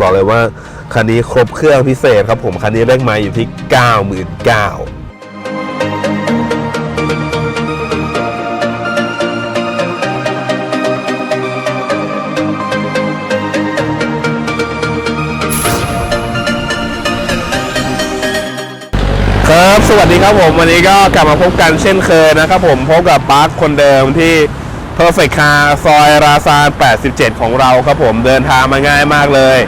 บอกเลยว่าคันนี้ครบเครื่องพิเศษครับผม คันนี้เลขไม้อยู่ที่ 99,000 ครับ สวัสดีครับผม วันนี้ก็กลับมาพบกันเช่นเคยนะครับผม พบกับปาร์คคนเดิมที่ Perfect Car ซอยราซาน 87 ของเราครับผมเดินทางมาง่ายมากเลย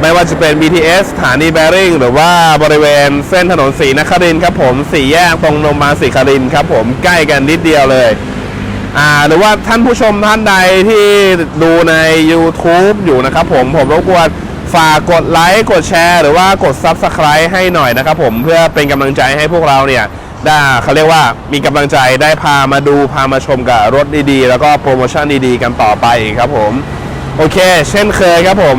ไม่ว่าจะเป็น BTS สถานีแบริ่งหรือว่าบริเวณเส้นถนนสีนครินครับผมสี่แยกตรงโรงพยาบาลศรีครินครับผมใกล้กันนิดเดียวเลยอ่าหรือว่าท่านผู้ชมท่านใดที่ดูใน YouTube อยู่นะครับผมผมรบกวน ฝากกดไลค์กดแชร์หรือว่ากด Subscribe ให้หน่อยนะครับผมเพื่อเป็นกำลังใจให้พวกเราเนี่ยได้เขาเรียกว่ามีกำลังใจได้พามาดูพามาชมกับรถดีๆ แล้วก็โปรโมชั่นดีๆ กันต่อไปครับผมโอเค เช่นเคยครับผม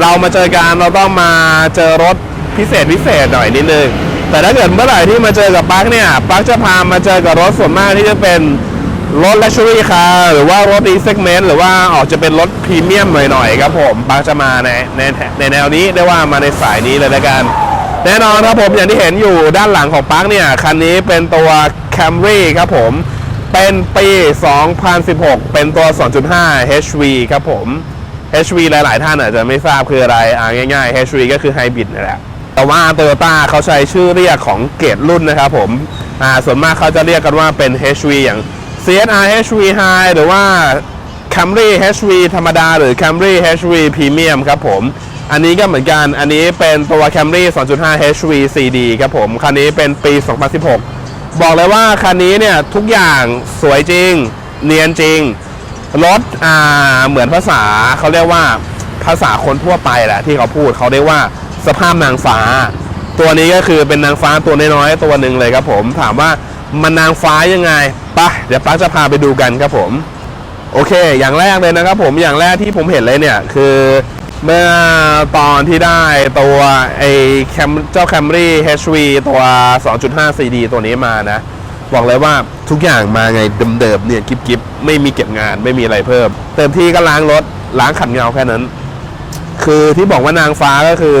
เรามาเจอกันเราต้องมาเจอรถพิเศษพิเศษหน่อยนิดนึงแต่ถ้าเกิดเมื่อไหร่ที่มาเจอกับปาร์คเนี่ยปาร์คจะพามาเจอกับรถส่วนมากที่จะเป็น รถ luxury car หรือว่ารถ e segment หรือว่าออกจะเป็นรถพรีเมียมหน่อยๆครับผมปาร์คจะมาในในในแนวนี้ได้ว่ามาในสายนี้เลยละกัน แน่นอนครับผมอย่างที่เห็นอยู่ด้านหลังของปาร์คเนี่ย คันนี้เป็นตัว Camry ครับผม เป็นปี 2016 เป็นตัว 2.5 HV ครับผม HV หลาย ๆ ท่านอาจจะไม่ทราบคืออะไรอ่าง่าย ๆ HV ก็คือไฮบริดนั่นแหละแต่ว่า Toyota เขาใช้ชื่อเรียกของเกรดรุ่นนะครับผมอ่าส่วนมากเขาจะเรียกกันว่าเป็น HV อย่าง CSR HV High หรือว่า Camry HV ธรรมดา หรือ Camry HV Premium ครับผม อันนี้ก็เหมือนกัน อันนี้เป็นตัว Camry 2.5 HV CD ครับผม คันนี้เป็นปี 2016 บอกเลยว่าคันนี้เนี่ย ทุกอย่างสวยจริง เนียนจริง รถอ่าเหมือนภาษาเขาเรียกว่าภาษาคนทั่วไปแหละที่เขาพูดเขาเรียกว่าสภาพนางฟ้า ตัวนี้ก็คือเป็นนางฟ้าตัวน้อยๆตัวหนึ่งเลยครับผมถามว่า มันนางฟ้ายังไงปะเดี๋ยวป้าจะพาไปดูกันครับผม โอเค อย่างแรกเลยนะครับผมอย่างแรกที่ผมเห็นเลยเนี่ยคือเมื่อตอนที่ได้ตัวไอ้แคมเจ้า Camry HV ตัว 2.5 CD ตัวนี้มานะ บอกเลยว่าทุกอย่างมาไงเดิมๆเนี่ยกิบกิบไม่มีเก็บงานไม่มีอะไรเพิ่ม เติมที่ก็ล้างรถ ล้างขัดเงาแค่นั้น คือที่บอกว่านางฟ้าก็คือ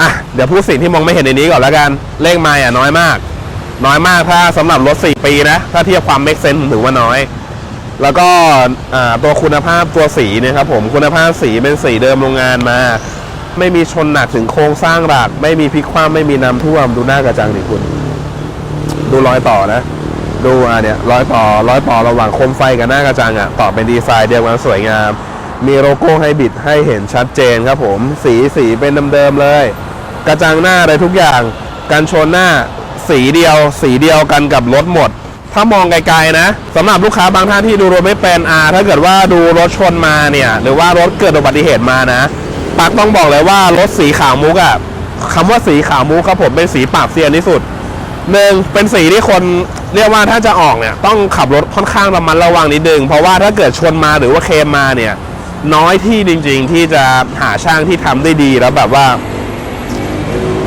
อะ เดี๋ยวพูดสิ่งที่มองไม่เห็นในนี้ก่อนแล้วกันเลขไม้อะน้อยมาก น้อยมากถ้าสำหรับรถ 4 ปีนะ ถ้าเทียบความ make sense ผมถือว่าน้อย แล้วก็ตัวคุณภาพตัวสีเนี่ยครับผมคุณภาพสีเป็นสีเดิมโรงงานมา ไม่มีชนหนักถึงโครงสร้างหลัก ไม่มีพลิกคว่ำไม่มีน้ำท่วม ดูหน้ากระจังดิคุณ ดูรอยต่อนะ ดูอะเนี่ยรอยต่อรอยต่อระหว่างโคมไฟกับหน้ากระจังอะต่อเป็นดีไซน์เดียวกันสวยงามมีโลโก้ให้บิดให้เห็นชัดเจนครับผม สีสีเป็นเดิมๆเลย กระจังหน้าอะไรทุกอย่างกันชนหน้า สีเดียว สีเดียวกันกับรถหมด ถ้ามองไกลๆนะสำหรับลูกค้าบางท่านที่ดูรถไม่เป็นอ่าถ้าเกิดว่าดูรถชนมาเนี่ย หรือว่ารถเกิดอุบัติเหตุมานะปักต้องบอกเลยว่ารถสีขาวมุกอะคำว่าสีขาวมุกครับผมเป็นสีปราบเซียนที่สุดหนึ่งเป็นสีที่คนเรียกว่าถ้าจะออกเนี่ยต้องขับรถค่อนข้างระมัดระวังนิดนึงเพราะว่าถ้าเกิดชนมาหรือว่าเคมมาเนี่ย น้อยที่จริง ๆ ที่จะหาช่างที่ทำได้ดีแล้วแบบว่า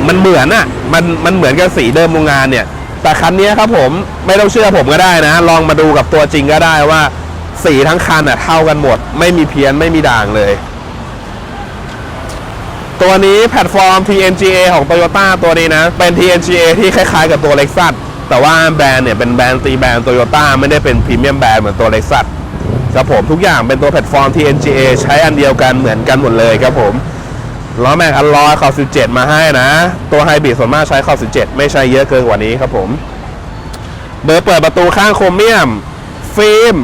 มันเหมือนอะมันมันเหมือนกับสีเดิมโรงงานเนี่ย แต่คันนี้ครับผมไม่ต้องเชื่อผมก็ได้นะ ลองมาดูกับตัวจริงก็ได้ว่า สีทั้งคันอะเท่ากันหมด ไม่มีเพี้ยนไม่มีด่างเลย ตัวนี้แพลตฟอร์ม TNGA ของ Toyota ตัวนี้นะ เป็น TNGA ที่คล้ายๆกับตัว Lexus แต่ว่าแบรนด์เนี่ยเป็นแบรนด์ตีแบรนด์ Toyota ไม่ได้เป็นพรีเมียมแบรนด์เหมือนตัว Lexus ครับผมทุกอย่างเป็นตัวแพลตฟอร์ม TNGA ใช้อันเดียวกันเหมือนกันหมดเลยครับผม ล้อแม็กอัลลอยขอบ17 มาให้นะ ตัวไฮบริดส่วนมากใช้ขอบ17 ไม่ใช่เยอะเกินกว่านี้ครับผม เบอร์เปิดประตูข้างโครเมียม ฟิล์ม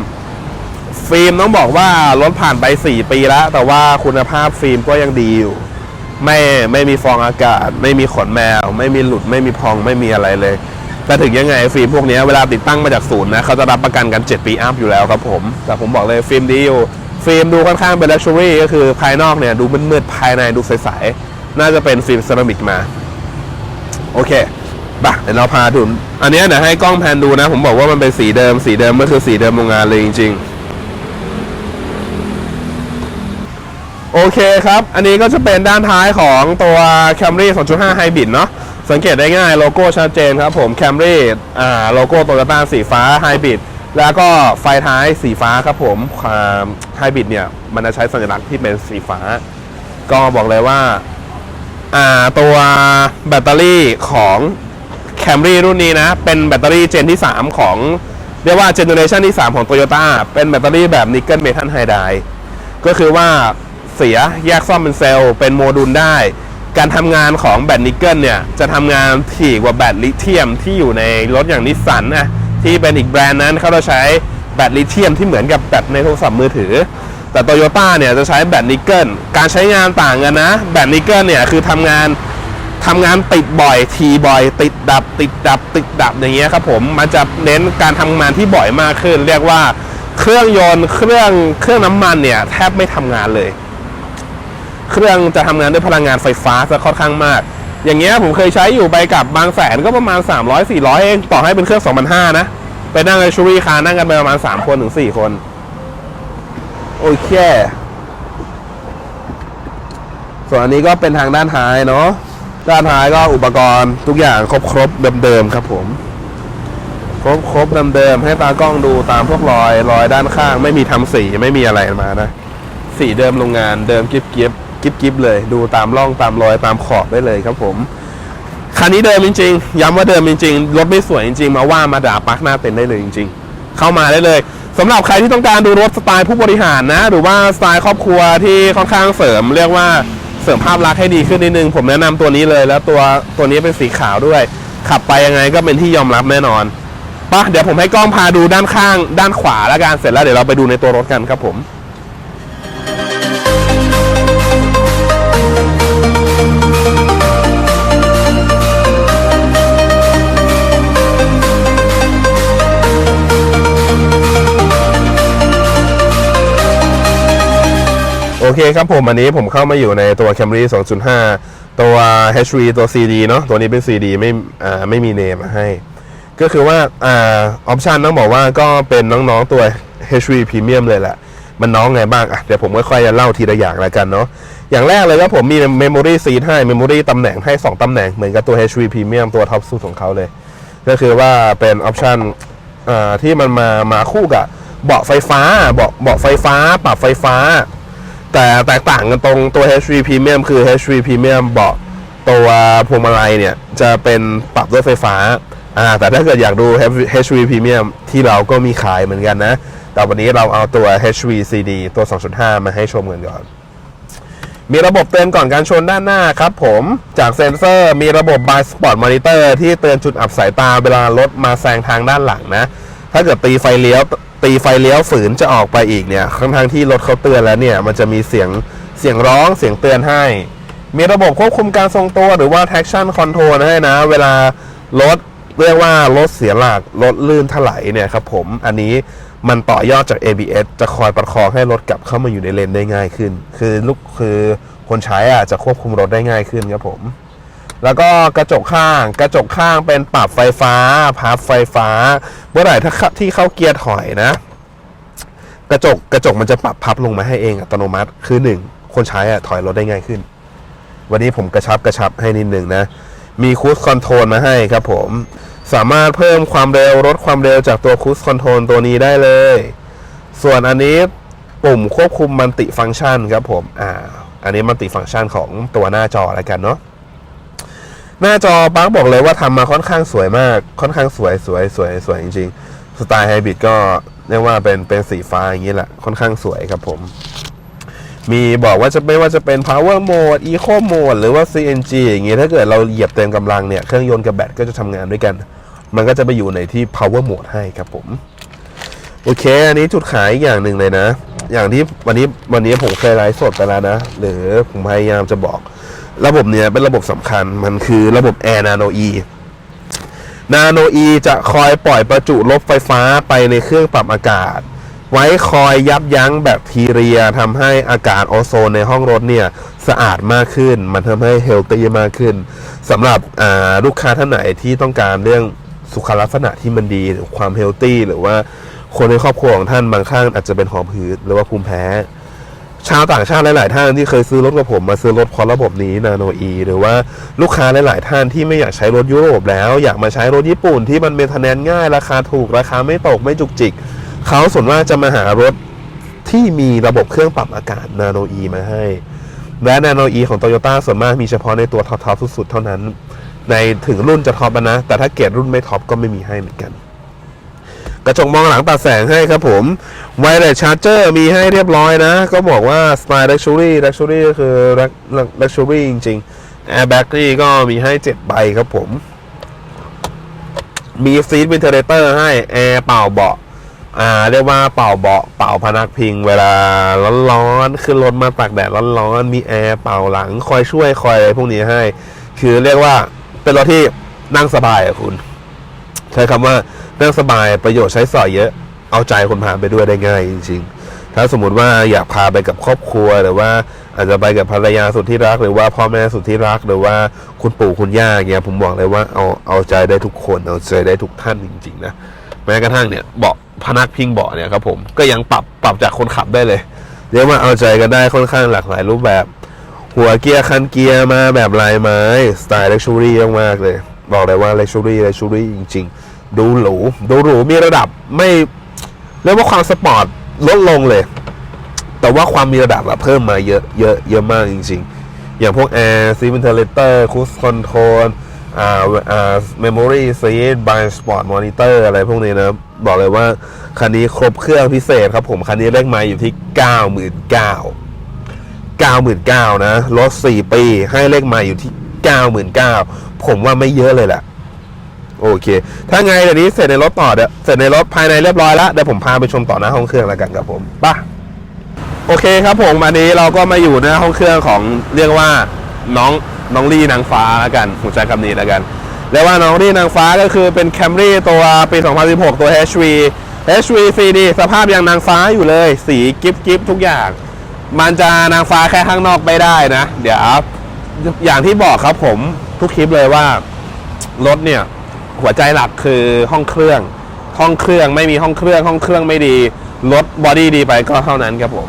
ฟิล์มต้องบอกว่ารถผ่านไป 4 ปีแล้ว แต่ว่าคุณภาพฟิล์มก็ยังดีอยู่ ไม่ไม่มีฟองอากาศ ไม่มีขนแมว ไม่มีหลุดไม่มีพองไม่มีอะไรเลยแต่ถึงยังไงฟิล์มพวกนี้เวลาติดตั้งมาจากศูนย์นะเขาจะรับประกันกัน 7 ปีอัพอยู่แล้วครับผม แต่ผมบอกเลยฟิล์มดีอยู่ ฟิล์มดูค่อนข้างเป็นลักชัวรี่ก็คือภายนอกเนี่ยดูมืดๆภายในดูใสๆน่าจะเป็นฟิล์มเซรามิกมา โอเคบ่ะเดี๋ยวเราพาดูอันนี้เดี๋ยวให้กล้องแพนดูนะ ผมบอกว่ามันเป็นสีเดิม สีเดิมก็คือสีเดิมโรงงานเลยจริง ๆ โอเคครับ อันนี้ก็จะเป็นด้านท้ายของตัว Camry 2.5 Hybrid เนาะสังเกตได้ง่ายโลโก้ชัดเจนครับผม Camry อ่าโลโก้โตโยต้าสีฟ้าไฮบริด แล้วก็ไฟท้ายสีฟ้าครับผมความไฮบริดเนี่ย มันจะใช้สัญลักษณ์ที่เป็นสีฟ้า ก็บอกเลยว่า อ่าตัวแบตเตอรี่ของ Camry รุ่นนี้นะ เป็นแบตเตอรี่เจนที่ 3 ของ เรียกว่าเจเนอเรชันที่ 3 ของ Toyota เป็นแบตเตอรี่แบบนิกเกิลเมทัลไฮไดก็คือว่าเสียแยกซ่อมเป็นเซลล์ เป็นโมดูลได้ การทำงานของแบตนิกเกิลเนี่ย จะทำงานถี่กว่าแบตลิเธียมที่อยู่ในรถอย่างนิสสันนะ ที่เป็นอีกแบรนด์นั้นเขาจะใช้แบตลิเธียมที่เหมือนกับแบตในโทรศัพท์มือถือ แต่โตโยต้าเนี่ยจะใช้แบตนิกเกิลการใช้งานต่างกันนะ แบตนิกเกิลเนี่ยคือทำงานทำงานติดบ่อยทีบ่อย ติดดับ ติดดับ ติดดับอย่างเงี้ยครับผมมันจะเน้นการทำงานที่บ่อยมากขึ้น เรียกว่าเครื่องยนต์เครื่องเครื่องน้ำมันเนี่ยแทบไม่ทำงานเลย เครื่องจะทำงานด้วยพลังงานไฟฟ้าซะค่อนข้างมาก อย่างเงี้ยผมเคยใช้อยู่ไปกับบางแสนก็ประมาณ 300 400 เองต่อให้เป็นเครื่อง2005นะ ไปนั่งในชูรี่คาร์นั่งกันไปประมาณ 3 คนถึง 4 คน โอเค ส่วนอันนี้ก็เป็นทางด้านท้ายเนาะด้านท้ายก็อุปกรณ์ทุกอย่างครบครบเดิมๆครับผม ครบครบเดิมๆให้ตากล้องดูตามพวกรอยรอยด้านข้าง ไม่มีทำสีไม่มีอะไรมานะ สีเดิมโรงงานเดิมกิบกิบ กิบกิบเลย ดูตามร่องตามรอยตามขอบได้เลยครับผมคันนี้เดิมจริงๆย้ำว่าเดิมจริงๆรถไม่สวยจริงๆ มาว่ามาด่าปักหน้าเต็นได้เลยจริง ๆ เข้ามาได้เลยสำหรับใครที่ต้องการดูรถสไตล์ผู้บริหารนะ หรือว่าสไตล์ครอบครัวที่ค่อนข้างเสริม เรียกว่าเสริมภาพลักษณ์ให้ดีขึ้นนิดนึง ผมแนะนำตัวนี้เลย แล้วตัวตัวนี้เป็นสีขาวด้วย ขับไปยังไงก็เป็นที่ยอมรับแน่นอนปะเดี๋ยวผมให้กล้องพาดูด้านข้าง ด้านขวาแล้วกันเสร็จแล้วเดี๋ยวเราไปดูในตัวรถกันครับผม เคครับผม อันนี้ผมเข้ามาอยู่ในตัว Camry 2.5 ตัว HV ตัว CD เนาะตัวนี้เป็น CD ไม่อ่าไม่มีเนมมาให้ ก็คือว่าอ่าออปชันต้องบอกว่าก็เป็นน้องๆตัว HV Premium เลยแหละมันน้องไงบ้างอะเดี๋ยวผมค่อยๆจะเล่าทีละอย่างแล้วกันเนาะอย่างแรกเลยก็ผมมี Memory Seat ให้ Memory ตำแหน่งให้ 2 ตำแหน่งเหมือนกับตัว HV Premium ตัวท็อปสุดของเขาเลย ก็คือว่าเป็นออปชันอ่าที่มันมามาคู่กับเบาะไฟฟ้าเบาะเบาะไฟฟ้า ปรับไฟฟ้า แต่แตกต่างกันตรงตัว HV Premium คือ HV Premium เบาะตัวพวงมาลัยเนี่ย จะเป็นปรับด้วยไฟฟ้าอ่าแต่ถ้าเกิดอยากดู HV Premium ที่เราก็มีขายเหมือนกันนะ แต่วันนี้เราเอาตัว HV CD ตัว 2.5 มาให้ชมกันก่อน มีระบบเตือนก่อนการชนด้านหน้าครับผมจากเซ็นเซอร์มีระบบ Blind Spot Monitor ที่เตือนจุดอับสายตาเวลารถมาแซงทางด้านหลังนะ ถ้าเกิดตีไฟเลี้ยว ตีไฟเลี้ยวฝืนจะออกไปอีกเนี่ยทั้งทางที่รถเขาเตือนแล้วเนี่ย มันจะมีเสียงเสียงร้องเสียงเตือนให้ มีระบบควบคุมการทรงตัวหรือว่า traction control ให้นะ เวลารถเรียกว่ารถเสียหลักรถลื่นถลายเนี่ยครับผมอันนี้มันต่อยอดจาก ABS จะคอยประคองให้รถกลับเข้ามาอยู่ในเลนได้ง่ายขึ้น คือลูกคือคนใช้อะจะควบคุมรถได้ง่ายขึ้นครับผม แล้วก็กระจกข้าง กระจกข้างเป็นปรับไฟฟ้า พับไฟฟ้า เมื่อไหร่ถ้าที่เข้าเกียร์ถอยนะ กระจกกระจกมันจะปรับพับลงมาให้เองอัตโนมัติ คือหนึ่งคนใช้อะถอยรถได้ง่ายขึ้น วันนี้ผมกระชับกระชับให้นิดหนึ่งนะ มีคูสคอนโทรลมาให้ครับผม สามารถเพิ่มความเร็วลดความเร็วจากตัวคูสคอนโทรลตัวนี้ได้เลย ส่วนอันนี้ปุ่มควบคุมมัลติฟังก์ชันครับผม อ่า อันนี้มัลติฟังก์ชันของตัวหน้าจอแล้วกันเนาะ หน้าจอปังบอกเลยว่าทำมาค่อนข้างสวยมาก ค่อนข้างสวยสวยสวยสวยจริงๆ สไตล์ไฮบริดก็เรียกว่าเป็นเป็นสีฟ้าอย่างนี้แหละ ค่อนข้างสวยครับผม มีบอกว่าจะไม่ว่าจะเป็น power mode eco mode หรือว่า CNG อย่างงี้ถ้าเกิดเราเหยียบเต็มกำลังเนี่ย เครื่องยนต์กับแบตก็จะทำงานด้วยกัน มันก็จะไปอยู่ในที่ power mode ให้ครับผม โอเค อันนี้จุดขายอีกอย่างหนึ่งเลยนะ อย่างที่วันนี้วันนี้ผมเคยไลฟ์สดไปแล้วนะ หรือผมพยายามจะบอก ระบบเนี้ยเป็นระบบสำคัญมันคือระบบ Air Nano E Nano E จะคอยปล่อยประจุลบไฟฟ้าไปในเครื่องปรับอากาศ ไว้คอยยับยั้งแบคทีเรียทำให้อากาศโอโซนในห้องรถเนี่ยสะอาดมากขึ้น มันทำให้เฮลตี้มากขึ้นสำหรับลูกค้าท่านไหนที่ต้องการเรื่องสุขลักษณะที่มันดีหรือความเฮลตี้หรือว่าคนในครอบครัวของท่านบางครั้งอาจจะเป็นหอบหืดหรือว่าภูมิแพ้ ชาวต่างชาติหลาย ๆ ท่านที่เคยซื้อรถกับผมมาซื้อรถพราะระบบนี้นาโนอีหรือว่าลูกค้าหลาย ๆ ท่านที่ไม่อยากใช้รถยุโรปแล้ว อยากมาใช้รถญี่ปุ่นที่มันเมนเทนแนนง่าย ราคาถูกราคาไม่ตกไม่จุกจิก เขาส่วนมากจะมาหารถที่มีระบบเครื่องปรับอากาศนาโนอีมาให้ และนาโนอีของโตโยต้าส่วนมากมีเฉพาะในตัวท็อปๆสุด ๆ เท่านั้น ในถึงรุ่นจะท็อปนะ แต่ถ้าเกรดรุ่นไม่ท็อปก็ไม่มีให้เหมือนกัน กระจกมองหลังตัดแสงให้ครับผมไวเลสชาร์เจอร์มีให้เรียบร้อยนะ ก็บอกว่าสไตล์ Luxury Luxury ก็คือ Luxury จริงๆ Airbag นี่ก็มีให้ 7 ใบครับผม มีซีทวินเทอร์เตอร์ให้ แอร์เป่าเบาะอ่าเรียกว่าเป่าเบาะเป่าพนักพิง เวลาร้อนๆขึ้นรถมาตากแดดร้อนๆมีแอร์เป่าหลังคอยช่วยคอยอะไรพวกนี้ให้ คือเรียกว่าเป็นรถที่นั่งสบายอะคุณ ใช้คำว่านั่งสบายประโยชน์ใช้สอยเยอะ เอาใจคนพาไปด้วยได้ง่ายจริงๆ ถ้าสมมติว่าอยากพาไปกับครอบครัวหรือว่าอาจจะไปกับภรรยาสุดที่รัก หรือว่าพ่อแม่สุดที่รัก หรือว่าคุณปู่คุณย่าเงี้ยผมบอกเลยว่าเอาเอาใจได้ทุกคนเอาใจได้ทุกท่านจริงๆนะแม้กระทั่งเนี่ยเบาะพนักพิงเบาะเนี่ยครับผมก็ยังปรับปรับจากคนขับได้เลยเรียกว่าเอาใจกันได้ค่อนข้างหลากหลายรูปแบบ หัวเกียร์คันเกียร์มาแบบลายไม้สไตล์เล็กชูรี่มากๆเลย บอกเลยว่าเลชูรี่เลชูรี่จริง ๆ ดูหรู ดูหรูมีระดับไม่เรียกว่าความสปอร์ตลดลงเลย แต่ว่าความมีระดับอะเพิ่มมาเยอะเยอะเยอะมากจริง ๆ อย่างพวกแอร์ซีวินเทเลเตอร์คูสคอนโทรลอ่าอ่าเมมโมรี่ซีดบายสปอร์ตมอนิเตอร์อะไรพวกนี้นะ บอกเลยว่า คันนี้ครบเครื่องพิเศษครับผม คันนี้เลขไม้อยู่ที่ 9 9 9 99,000นะรถ4ปี ให้เลขไม้อยู่ที่ 99,000 ผมว่าไม่เยอะเลยแหละโอเค ถ้าไงเดี๋ยวนี้เสร็จในรถต่อเดี๋ยวเสร็จในรถภายในเรียบร้อยแล้วเดี๋ยวผมพาไปชมต่อหน้าห้องเครื่องแล้วกันครับผมป่ะโอเคครับผมอันนี้เราก็มาอยู่หน้าห้องเครื่องของเรียกว่าน้องน้องลี่นางฟ้าแล้วกันผมใช้คำนี้แล้วกันเรียกว่าน้องลี่นางฟ้าก็คือเป็น Camry ตัวปี 2016 ตัว HV HV CD สภาพยังนางฟ้าอยู่เลย สีกิฟกิฟทุกอย่าง มันจะนางฟ้าแค่ข้างนอกไม่ได้นะ เดี๋ยวอย่างที่บอกครับผม ทุกคลิปเลยว่ารถเนี่ยหัวใจหลักคือห้องเครื่อง ห้องเครื่องไม่มีห้องเครื่อง ห้องเครื่องไม่ดีรถบอดี้ดีไปก็เท่านั้นครับผม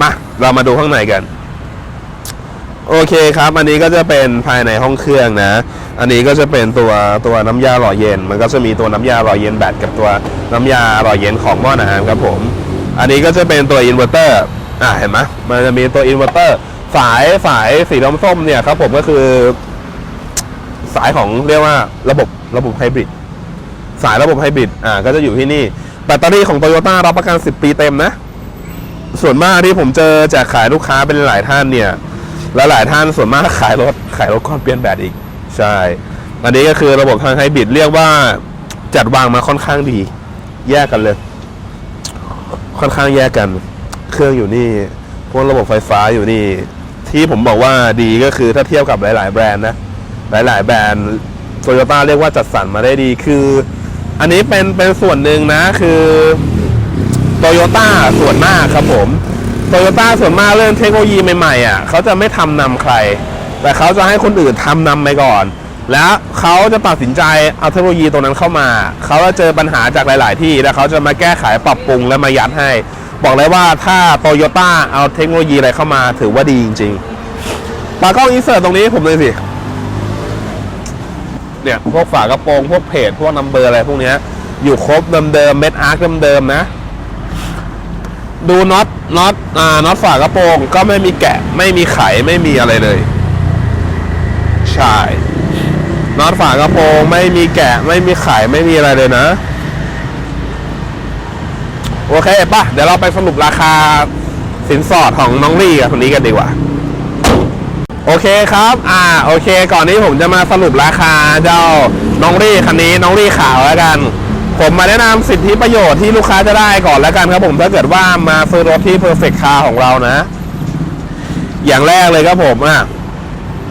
มาเรามาดูข้างในกัน โอเคครับ อันนี้ก็จะเป็นภายในห้องเครื่องนะ อันนี้ก็จะเป็นตัวตัวน้ำยาหล่อเย็น มันก็จะมีตัวน้ำยาหล่อเย็นแบตกับตัวน้ำยาหล่อเย็นของหม้อน้ำครับผม อันนี้ก็จะเป็นตัวอินเวอร์เตอร์อ่าเห็นไหมมันจะมีตัวอินเวอร์เตอร์สายสายสีส้มๆเนี่ยครับผมก็คือ สายของเรียกว่าระบบระบบไฮบริดสายระบบไฮบริดอ่าก็จะอยู่ที่นี่ แบตเตอรี่ของโตโยต้ารับประกัน 10 ปีเต็มนะ ส่วนมากที่ผมเจอแจกขายลูกค้าเป็นหลายท่านเนี่ย และหลายท่านส่วนมากขายรถขายรถก่อนเปลี่ยนแบตอีก ใช่ อันนี้ก็คือระบบทางไฮบริดเรียกว่าจัดวางมาค่อนข้างดี แยกกันเลย ค่อนข้างแยกกัน เครื่องอยู่นี่ พวกระบบไฟฟ้าอยู่นี่ ที่ผมบอกว่าดีก็คือถ้าเทียบกับหลาย ๆ แบรนด์นะ หลาย ๆ แบรนด์โตโยต้าเรียกว่าจัดสรรมาได้ดีคือ อันนี้เป็นเป็นส่วนหนึ่งนะคือโตโยต้าส่วนมากครับผมโตโยต้าส่วนมากเรื่องเทคโนโลยีใหม่ๆอะเขาจะไม่ทำนำใคร แต่เขาจะให้คนอื่นทำนำไปก่อน แล้วเขาจะตัดสินใจเอาเทคโนโลยีตรงนั้นเข้ามาเขาจะเจอปัญหาจากหลาย ๆ ที่แล้วเขาจะมาแก้ไขปรับปรุงและมายัดให้ บอกเลยว่าถ้าโตโยต้าเอาเทคโนโลยีอะไรเข้ามาถือว่าดีจริงๆตากล้องอินเสิร์ตตรงนี้ให้ผมเลยสิ เนี่ยพวกฝากระโปรงพวกเพจพวกนัมเบอร์อะไรพวกเนี้ยอยู่ครบเดิมๆเม็ดอาร์คเดิมๆนะ ดูน็อตน็อตอ่าน็อตฝากระโปรงก็ไม่มีแกะไม่มีไขไม่มีอะไรเลย ใช่น็อตฝากระโปรงไม่มีแกะไม่มีไขไม่มีอะไรเลยนะโอเคป่ะ เดี๋ยวเราไปสรุปราคาสินสอดของน้องลี่กับคนนี้กันดีกว่า โอเคครับ อ่า โอเค ก่อนนี้ผมจะมาสรุปราคาเจ้าน้องรี่คันนี้น้องรี่ขาวแล้วกัน ผมมาแนะนำสิทธิประโยชน์ที่ลูกค้าจะได้ก่อนแล้วกันครับผมถ้าเกิดว่ามาซื้อรถที่ Perfect Car ของเรานะ อย่างแรกเลยครับผมอะ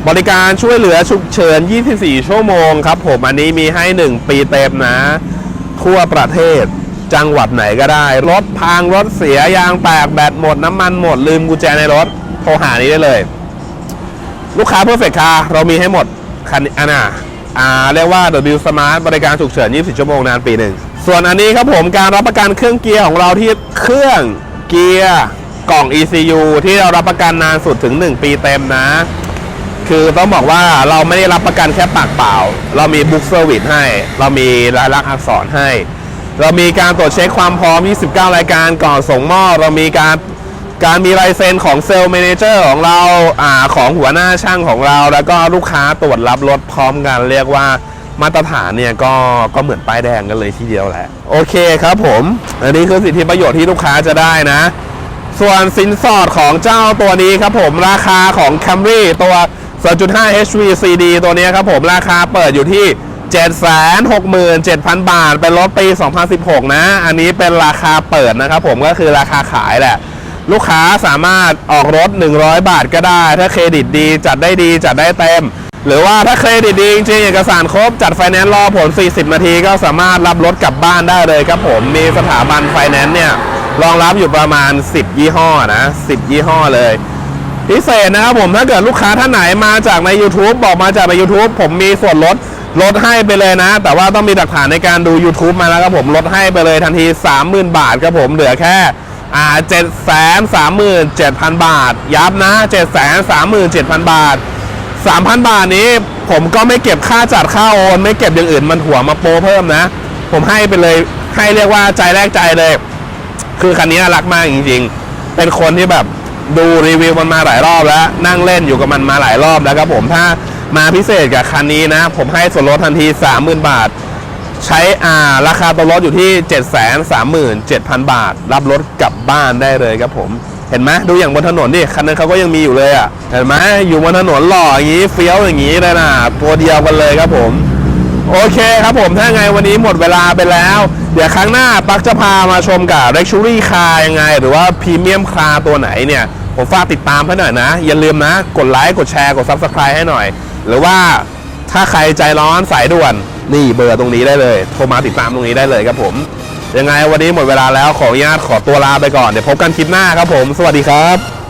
บริการช่วยเหลือฉุกเฉิน 24 ชั่วโมงครับผม อันนี้มีให้ 1 ปีเต็มนะ ทั่วประเทศ จังหวัดไหนก็ได้ รถพังรถเสียยางแตกแบตหมดน้ำมันหมดลืมกุญแจในรถโทรหานี้ได้เลย ลูกค้า Perfect Car เรามีให้หมดคันอันน่ะอ่าเรียกว่า W Smart บริการฉุกเฉิน 24 ชั่วโมงนานปีหนึ่ง ส่วนอันนี้ครับผมการรับประกันเครื่องเกียร์ของเราที่เครื่องเกียร์กล่อง ECU ที่เรารับประกันนานสุดถึง 1 ปีเต็มนะ คือต้องบอกว่าเราไม่ได้รับประกันแค่ปากเปล่า เรามีบุ๊กเซอร์วิสให้ เรามีรายลักษณ์อักษรให้ เรามีการตรวจเช็คความพร้อม 29 รายการก่อนส่งมอบเรามีการ การมีลายเซ็นของเซลล์แมเนเจอร์ของเราอ่าของหัวหน้าช่างของเรา แล้วก็ลูกค้าตรวจรับรถพร้อมกันเรียกว่ามาตรฐานเนี่ยก็ก็เหมือนป้ายแดงกันเลยทีเดียวแหละ โอเคครับผม อันนี้คือสิทธิประโยชน์ที่ลูกค้าจะได้นะ ส่วนสินสอดของเจ้าตัวนี้ครับผมราคาของ Camry ตัว 2.5 HVCD ตัวนี้ครับผมราคาเปิดอยู่ที่ 767,000 บาท เป็นรถปี 2016 นะ อันนี้เป็นราคาเปิดนะครับผมก็คือราคาขายแหละ ลูกค้าสามารถออกรถ 100 บาทก็ได้ ถ้าเครดิตดีจัดได้ดีจัดได้เต็ม หรือว่าถ้าเครดิตดีจริงเอกสารครบ จัดไฟแนนซ์รอผล 40 นาทีก็สามารถรับรถกลับบ้านได้เลยครับผมมีสถาบันไฟแนนซ์เนี่ยรองรับอยู่ประมาณ 10 ยี่ห้อนะ 10 ยี่ห้อเลย พิเศษนะครับผมถ้าเกิดลูกค้าท่านไหนมาจากใน YouTube บอกมาจากใน YouTube ผมมีส่วนลดลดให้ไปเลยนะ แต่ว่าต้องมีหลักฐานในการดู YouTube มาแล้วครับผมลดให้ไปเลยทันที 30,000 บาทครับผมเหลือแค่ อ่า7 3 7 0 0 0บาท ย้ำนะ7 3 7 0 0 0บาท3,000บาทนี้ผมก็ไม่เก็บค่าจัดค่าโอน ไม่เก็บอย่างอื่นมันหัวมาโปเพิ่มนะ ผมให้ไปเลยให้เรียกว่าใจแรกใจเลย คือคันนี้รักมากจริงๆ เป็นคนที่แบบดูรีวิวมันมาหลายรอบแล้ว นั่งเล่นอยู่กับมันมาหลายรอบแล้วครับผมถ้ามาพิเศษกับคันนี้นะ ผมให้ส่วนลดทันที 30,000 บาท ใช้อ่าราคาตัวรถอยู่ที่ 737,000 บาท รับรถกลับบ้านได้เลยครับผม เห็นไหมดูอย่างบนถนนดิคันนั้นเขาก็ยังมีอยู่เลยอะเห็นไหมอยู่บนถนนหล่ออย่างนี้เฟี้ยวอย่างนี้เลยนะตัวเดียวกันเลยครับผมโอเคครับผมถ้าไงวันนี้หมดเวลาไปแล้ว เดี๋ยวครั้งหน้าปักจะพามาชมกับ l u x u r y Car ยังไง หรือว่าพรีเมียมคาร์ตัวไหนเนี่ย ผมฝากติดตามให้หน่อยนะ อย่าลืมนะ กดไลค์กดแชร์กด Subscribe ให้หน่อย หรือว่าถ้าใครใจร้อนสายด่วน นี่เบอร์ตรงนี้ได้เลยโทรมาติดตามตรงนี้ได้เลยครับผมยังไงวันนี้หมดเวลาแล้วขออนุญาตขอตัวลาไปก่อนเดี๋ยวพบกันคลิปหน้าครับผม สวัสดีครับ